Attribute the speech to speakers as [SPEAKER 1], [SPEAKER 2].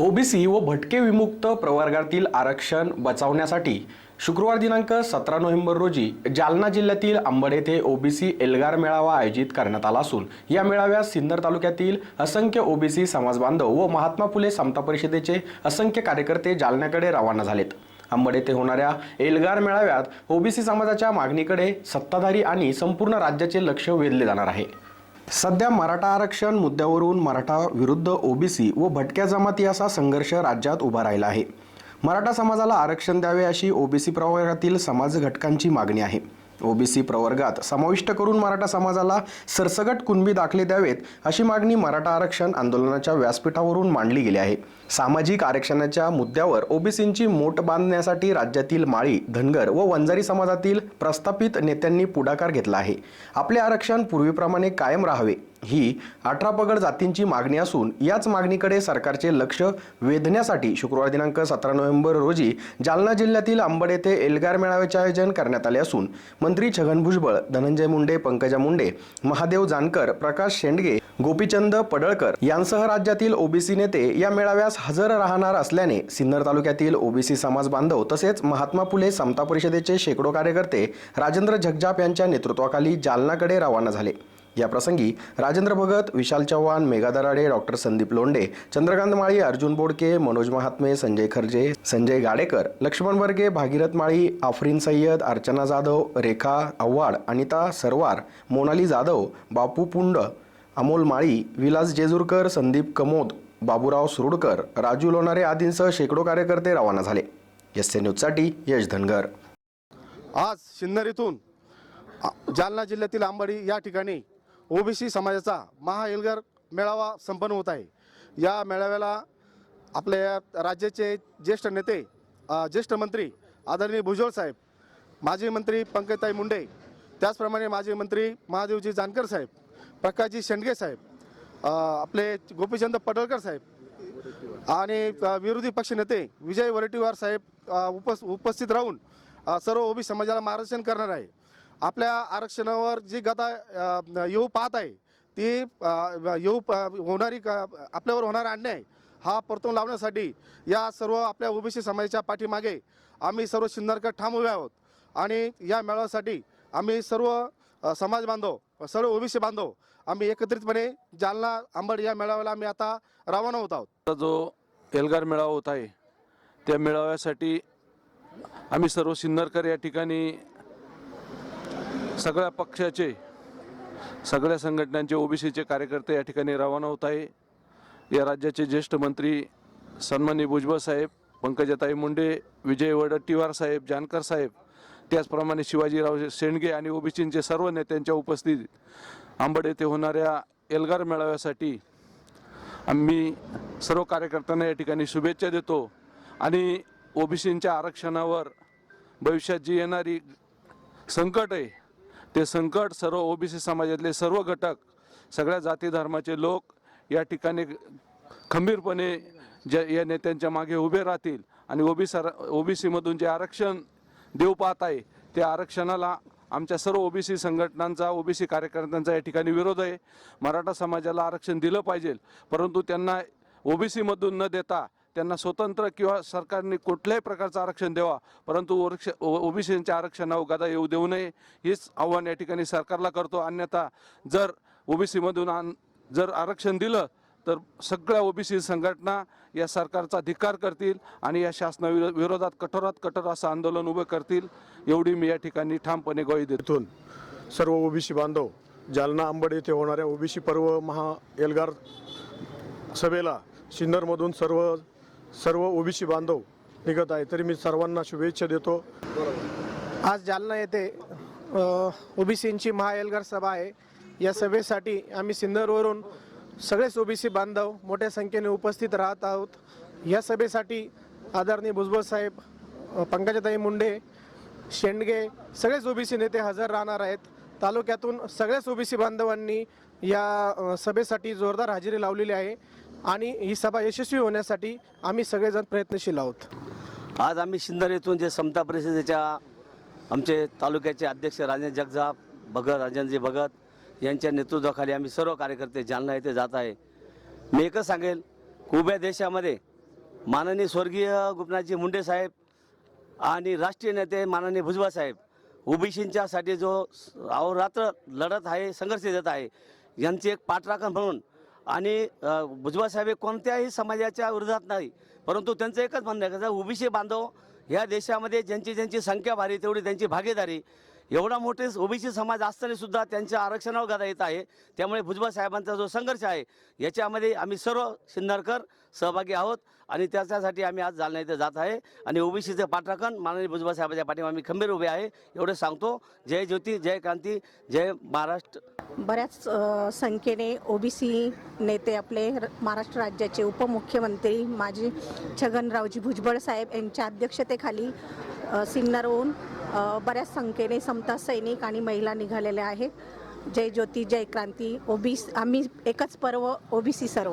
[SPEAKER 1] OBC व भटके विमुक्त प्रवर्गातील आरक्षण बचावण्यासाठी शुक्रवार दिनांक सतरा नोव्हेंबर रोजी जालना जिल्ह्यातील आंबड येथे ओबीसी एल्गार मेळावा आयोजित करण्यात आला असून या मेळाव्यात सिन्नर तालुक्यातील असंख्य ओबीसी समाज बांधव व महात्मा फुले समता परिषदेचे असंख्य कार्यकर्ते जालन्याकडे रवाना झालेत. आंबड येथे होणाऱ्या एल्गार मेळाव्यात ओबीसी समाजाच्या मागणीकडे सत्ताधारी आणि संपूर्ण राज्याचे लक्ष वेधले जाणार आहे. सध्या मराठा आरक्षण मुद्द्यावरून मराठा विरुद्ध ओबीसी व भटक्या जमाती असा संघर्ष राज्यात उभा राहिला आहे. मराठा समाजाला आरक्षण द्यावे अशी ओबीसी प्रवर्गातील समाज घटकांची मागणी आहे. ओबीसी प्रवर्गात समाविष्ट करून मराठा समाजाला सरसगट कुणबी दाखले द्यावेत अशी मागणी मराठा आरक्षण आंदोलनाच्या व्यासपीठावरून मांडली गेली आहे. सामाजिक आरक्षणाच्या मुद्द्यावर ओबीसींची मोट बांधण्यासाठी राज्यातील माळी धनगर व वंजारी समाजातील प्रस्थापित नेत्यांनी पुढाकार घेतला आहे. आपले आरक्षण पूर्वीप्रमाणे कायम राहावे. ही अठरा पगड जातींची मागणी असून याच मागणीकडे सरकारचे लक्ष वेधण्यासाठी शुक्रवार दिनांक सतरा नोव्हेंबर रोजी जालना जिल्ह्यातील अंबड येथे एल्गार मेळाव्याचे आयोजन करण्यात आले असून मंत्री छगन भुजबळ धनंजय मुंडे पंकजा मुंडे महादेव जानकर प्रकाश शेंडगे गोपीचंद पडळकर यांसह राज्यातील ओबीसी नेते या मेळाव्यास हजर राहणार असल्याने सिन्नर तालुक्यातील ओबीसी समाज बांधव तसेच महात्मा फुले समता परिषदेचे शेकडो कार्यकर्ते राजेंद्र झगजाप यांच्या नेतृत्वाखाली जालनाकडे रवाना झाले. या प्रसंगी राजेंद्र भगत विशाल चव्हाण मेघा दराडे डॉक्टर संदीप लोंडे चंद्रकांत माळी अर्जुन बोडके मनोज महात्मे संजय खर्जे संजय गाडेकर लक्ष्मण वर्गे भागीरथ माळी आफरीन सय्यद अर्चना जाधव रेखा आव्हाड अनिता सरवार मोनाली जाधव बापू पुंड अमोल माळी विलास जेजुरकर संदीप कमोद बाबूराव सुरुडकर राजू लोणारे आदींसह शेकडो कार्यकर्ते रवाना झाले. एस न्यूजसाठी यश धनगर.
[SPEAKER 2] आज सिन्नर इथून जालना जिल्ह्यातील आंबाडी या ठिकाणी ओबीसी समाजाचा महाएल्गार मेळावा संपन्न होत आहे. या मेळाव्याला आपल्या राज्याचे ज्येष्ठ नेते ज्येष्ठ मंत्री आदरणीय भुजबळ साहेब माजी मंत्री पंकजताई मुंडे त्याचप्रमाणे माजी मंत्री महादेवजी जानकर साहेब प्रकाशजी शेंडगे साहेब आपले गोपीचंद पडळकर साहेब आणि विरोधी पक्ष नेते विजय वरटीवार साहेब उपस उपस्थित राहून सर्व ओबी समाजाला मार्गदर्शन करणार आहे. आपल्या आरक्षणावर जी गदा येऊ पाहत आहे ती येऊ प- होणारी आपल्यावर होणारा अन्याय हा परतून लावण्यासाठी या सर्व आपल्या ओबीसी समाजाच्या पाठीमागे आम्ही सर्व सिन्नरकर ठाम उभे आहोत. आणि या मेळाव्यासाठी आम्ही सर्व समाज बांधव सर्व ओबीसी बांधव आम्ही एकत्रितपणे जालना आंबड या मेळाव्याला आम्ही आता रवाना होत आहोत.
[SPEAKER 3] जो एल्गार मेळावा होत आहे त्या मेळाव्यासाठी आम्ही सर्व सिन्नरकर या ठिकाणी सगळ्या पक्षाचे सगळ्या संघटनांचे ओबीसीचे कार्यकर्ते या ठिकाणी रवाना होत आहे. या राज्याचे ज्येष्ठ मंत्री सन्मानी भुजबळ साहेब पंकजाताई मुंडे विजय वडट्टीवार साहेब जानकर साहेब त्याचप्रमाणे शिवाजीराव शेंडगे आणि ओबीसींचे सर्व नेत्यांच्या उपस्थितीत आंबड येथे होणाऱ्या एल्गार मेळाव्यासाठी आम्ही सर्व कार्यकर्त्यांना या ठिकाणी शुभेच्छा देतो आणि ओबीसींच्या आरक्षणावर भविष्यात जी येणारी संकट आहे ते संकट सर्व ओबीसी समाजातले सर्व घटक सगळ्या जाती धर्माचे लोक या ठिकाणी खंबीरपणे ज्या या नेत्यांच्या मागे उभे राहतील आणि ओबीसी ओबीसीमधून जे आरक्षण देऊ पाहत आहे त्या आरक्षणाला आमच्या सर्व ओबीसी संघटनांचा ओबीसी कार्यकर्त्यांचा या ठिकाणी विरोध आहे. मराठा समाजाला आरक्षण दिलं पाहिजे परंतु त्यांना ओबीसीमधून न देता त्यांना स्वतंत्र किंवा सरकारने कुठल्याही प्रकारचं आरक्षण द्यावा परंतु ओरक्ष ओबीसीच्या आरक्षणावर गदा येऊ देऊ नये हेच आव्हान या ठिकाणी सरकारला करतो. अन्यथा जर ओबीसीमधून आण जर आरक्षण दिलं तर सगळ्या ओबीसी संघटना या सरकारचा धिक्कार करतील आणि या शासना विरोधात कठोरात कठोर असं आंदोलन उभं करतील एवढी मी या ठिकाणी ठामपणे ग्वाही देतो.
[SPEAKER 2] सर्व ओबीसी बांधव जालना आंबड येथे होणाऱ्या ओबीसी पर्व महा एल्गार सभेला सिन्नरमधून सर्व सर्व ओबीसी बांधव निघत आहे. तरी मी सर्वांना शुभेच्छा देतो.
[SPEAKER 4] आज जालना येथे ओबीसींची महाएलगार सभा आहे. या सभेसाठी आम्ही सिन्नरवरून सगळेच ओबीसी बांधव मोठ्या संख्येने उपस्थित राहत आहोत. या सभेसाठी आदरणीय भुजबळ साहेब पंकजाताई मुंडे शेंडगे सगळेच ओबीसी नेते हजर राहणार आहेत. तालुक्यातून सगळ्याच ओबीसी बांधवांनी या सभेसाठी जोरदार हजेरी लावलेली आहे. आणि ही सभा यशस्वी होण्यासाठी आम्ही सगळेजण प्रयत्नशील आहोत.
[SPEAKER 5] आज आम्ही सिन्नर येथून जे समता परिषदेच्या आमचे तालुक्याचे अध्यक्ष राजेंद्र जगजाप भगत राजेंद्रजी भगत यांच्या नेतृत्वाखाली आम्ही सर्व कार्यकर्ते जालना येथे जात आहे. मी एकच सांगेल उभ्या देशामध्ये माननीय स्वर्गीय गुपनाथजी मुंडे साहेब आणि राष्ट्रीय नेते माननीय भुजबळ साहेब ओबीसींच्यासाठी जो अहोरात्र लढत आहे संघर्ष देत आहे यांची एक पाठराखण म्हणून आणि भुजबळ साहेब हे कोणत्याही समाजाच्या विरोधात नाही. परंतु त्यांचं एकच म्हणणं आहे का ओबीसी बांधव ह्या देशामध्ये ज्यांची ज्यांची संख्या भारी तेवढी त्यांची भागीदारी एवढा मोठे ओबीसी समाज असताना सुद्धा त्यांच्या आरक्षणावर गदा येत आहे. त्यामुळे भुजबळ साहेबांचा जो संघर्ष आहे याच्यामध्ये आम्ही सर्व सिन्नरकर सहभागी आहोत आणि त्याच्यासाठी आम्ही आज जालना इथे जात आहे. आणि ओबीसीचं पाठराखण माननीय भुजबळ साहेबांच्या पाठीमागे आम्ही खंबीर उभे आहे. एवढं सांगतो. जय ज्योती जय क्रांती जय महाराष्ट्र.
[SPEAKER 6] बऱ्याच संख्येने ओबीसी नेते आपले महाराष्ट्र राज्याचे उपमुख्यमंत्री माजी छगनरावजी भुजबळ साहेब यांच्या अध्यक्षतेखाली सिन्नरहून बऱ्याच संख्येने समता सैनिक आणि महिला निघालेल्या आहेत. जय ज्योती जय क्रांती. ओबीसी आम्ही एकच पर्व ओबीसी सर्व.